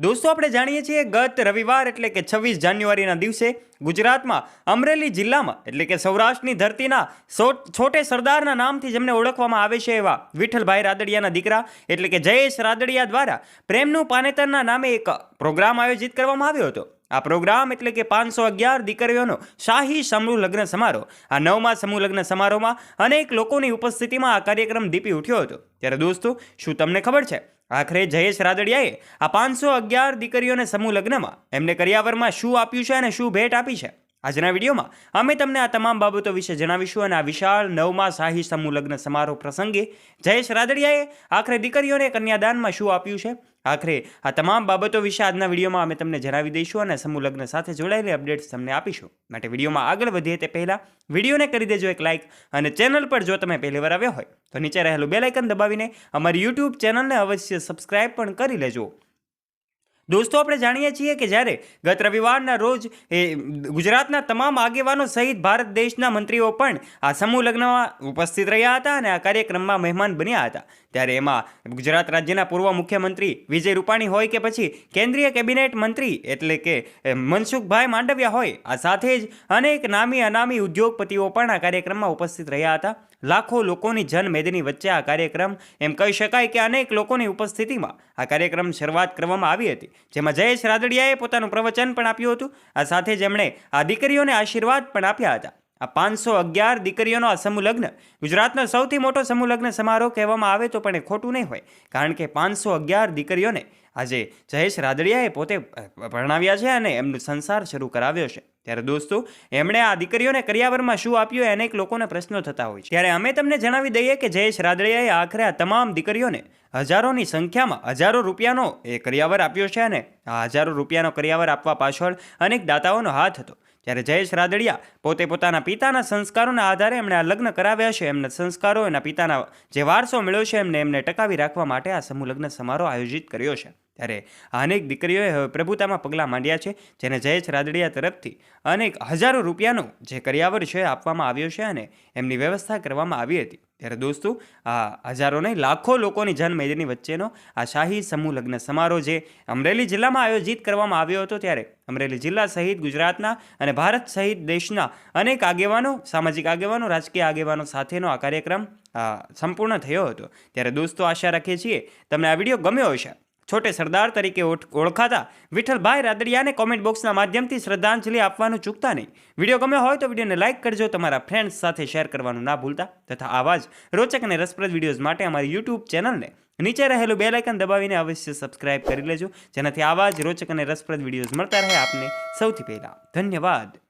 દોસ્તો, આપણે જાણીએ છીએ ગત રવિવાર એટલે કે છવ્વીસ જાન્યુઆરીના દિવસે ગુજરાતમાં અમરેલી જિલ્લામાં એટલે કે સૌરાષ્ટ્રની ધરતીના છોટે સરદારના નામથી જેમને ઓળખવામાં આવે છે એવા વિઠ્ઠલભાઈ રાદડિયાના દીકરા એટલે કે જયેશ રાદડિયા દ્વારા પ્રેમનું પાનેતરના નામે એક પ્રોગ્રામ આયોજિત કરવામાં આવ્યો હતો. આ પ્રોગ્રામ એટલે કે પાંચસો અગિયાર દીકરીઓનો શાહી સમૂહ લગ્ન સમારોહ. આ નવમા સમૂહ લગ્ન સમારોહમાં અનેક લોકોની ઉપસ્થિતિમાં આ કાર્યક્રમ દીપી ઉઠ્યો હતો. ત્યારે દોસ્તો, શું તમને ખબર છે? આખરે જયેશ રાદડિયાએ આ પાંચસો અગિયાર દીકરીઓને સમૂહ લગ્નમાં એમને કરિયાવરમાં શું આપ્યું છે અને શું ભેટ આપી છે? આજના વિડીયોમાં અમે તમને આ તમામ બાબતો વિશે જણાવીશું અને આ વિશાળ નવમા શાહી સમૂહ લગ્ન સમારોહ પ્રસંગે જયેશ રાદડિયાએ આખરે દીકરીઓને કન્યાદાનમાં શું આપ્યું છે? આખરે આ તમામ બાબતો વિશે આજના વિડીયોમાં અમે તમને જણાવી દઈશું અને સમૂહ લગ્ન સાથે જોડાયેલી અપડેટ્સ તમને આપીશું. માટે વિડીયોમાં આગળ વધીએ તે પહેલાં વિડીયોને કરી દેજો એક લાઇક અને ચેનલ પર જો તમે પહેલીવાર આવ્યો હોય તો નીચે રહેલું બે લાઇકન દબાવીને અમારી યુટ્યુબ ચેનલને અવશ્ય સબસ્ક્રાઇબ પણ કરી લેજો. દોસ્તો, આપણે જાણીએ છીએ કે જ્યારે ગત રવિવારના રોજ એ ગુજરાતના તમામ આગેવાનો સહિત ભારત દેશના મંત્રીઓ પણ આ સમૂહ લગ્નમાં ઉપસ્થિત રહ્યા હતા અને આ કાર્યક્રમમાં મહેમાન બન્યા હતા. ત્યારે એમાં ગુજરાત રાજ્યના પૂર્વ મુખ્યમંત્રી વિજય રૂપાણી હોય કે પછી કેન્દ્રીય કેબિનેટ મંત્રી એટલે કે મનસુખભાઈ માંડવિયા હોય, આ સાથે જ અનેક નામી અનામી ઉદ્યોગપતિઓ પણ આ કાર્યક્રમમાં ઉપસ્થિત રહ્યા હતા. લાખો લોકોની જનમેદની વચ્ચે આ કાર્યક્રમ, એમ કહી શકાય કે અનેક લોકોની ઉપસ્થિતિમાં આ કાર્યક્રમ શરૂઆત કરવામાં આવી હતી. જેમાં જયેશ રાદડિયાએ પોતાનું પ્રવચન પણ આપ્યું હતું. આ સાથે જ એમણે આ દીકરીઓને આશીર્વાદ પણ આપ્યા હતા. આ પાંચસો અગિયાર દીકરીઓનો આ સમૂહ લગ્ન. ગુજરાતનો સૌથી મોટો સમૂહ લગ્ન સમારોહ કહેવામાં આવે તો પણ એ ખોટું નહીં હોય. કારણ કે પાંચસો અગિયાર દીકરીઓને આજે જયેશ રાદડિયાએ પોતે ભણાવ્યા છે અને એમનો સંસાર શરૂ કરાવ્યો છે. ત્યારે દોસ્તો, એમણે આ દીકરીઓને કરિયાવરમાં શું આપ્યું અનેક લોકોને પ્રશ્નો થતા હોય છે. ત્યારે અમે તમને જણાવી દઈએ કે જયેશ રાદડિયાએ આખરે આ તમામ દીકરીઓને હજારોની સંખ્યામાં હજારો રૂપિયાનો એ કરિયાવર આપ્યો છે અને આ હજારો રૂપિયાનો કરિયાવર આપવા પાછળ અનેક દાતાઓનો હાથ હતો. ત્યારે જયેશ રાદડિયા પોતે પોતાના પિતાના સંસ્કારોના આધારે એમણે આ લગ્ન કરાવ્યા છે. એમના સંસ્કારો એના પિતાના જે વારસો મળ્યો છે, એમને એમને ટકાવી રાખવા માટે આ સમૂહ લગ્ન સમારોહ આયોજિત કર્યો છે. ત્યારે અનેક દીકરીઓએ હવે પ્રભુતામાં પગલાં માંડ્યા છે, જેને જયેશ રાદડિયા તરફથી અનેક હજારો રૂપિયાનો જે કરિયાવર છે આપવામાં આવ્યો છે અને એમની વ્યવસ્થા કરવામાં આવી હતી. ત્યારે દોસ્તો, આ હજારો નહીં, લાખો લોકોની જનમેદની વચ્ચેનો આ શાહી સમૂહ લગ્ન સમારોહ જે અમરેલી જિલ્લામાં આયોજિત કરવામાં આવ્યો હતો, ત્યારે અમરેલી જિલ્લા સહિત ગુજરાતના અને ભારત સહિત દેશના અનેક આગેવાનો, સામાજિક આગેવાનો, રાજકીય આગેવાનો સાથેનો આ કાર્યક્રમ સંપૂર્ણ થયો હતો. ત્યારે દોસ્તો, આશા રાખીએ છીએ તમને આ વીડિયો ગમ્યો હશે. છોટે સરદાર તરીકે ઓળ- ઓળખાતા વિઠ્ઠલભાઈ રાદડિયાને કોમેન્ટ બોક્સના માધ્યમથી શ્રદ્ધાંજલિ આપવાનું ચૂકતા નહીં. વીડિયો ગમ્યો હોય તો વિડીયોને લાઇક કરજો, તમારા ફ્રેન્ડ્સ સાથે શેર કરવાનું ના ભૂલતા, તથા આવા જ રોચક અને રસપ્રદ વિડીયોઝ માટે અમારી યુટ્યુબ ચેનલને નીચે રહેલું બે લાઇકન દબાવીને અવશ્ય સબસ્ક્રાઇબ કરી લેજો, જેનાથી આવા જ રોચક અને રસપ્રદ વિડીયોઝ મળતા રહે આપને સૌથી પહેલાં. ધન્યવાદ.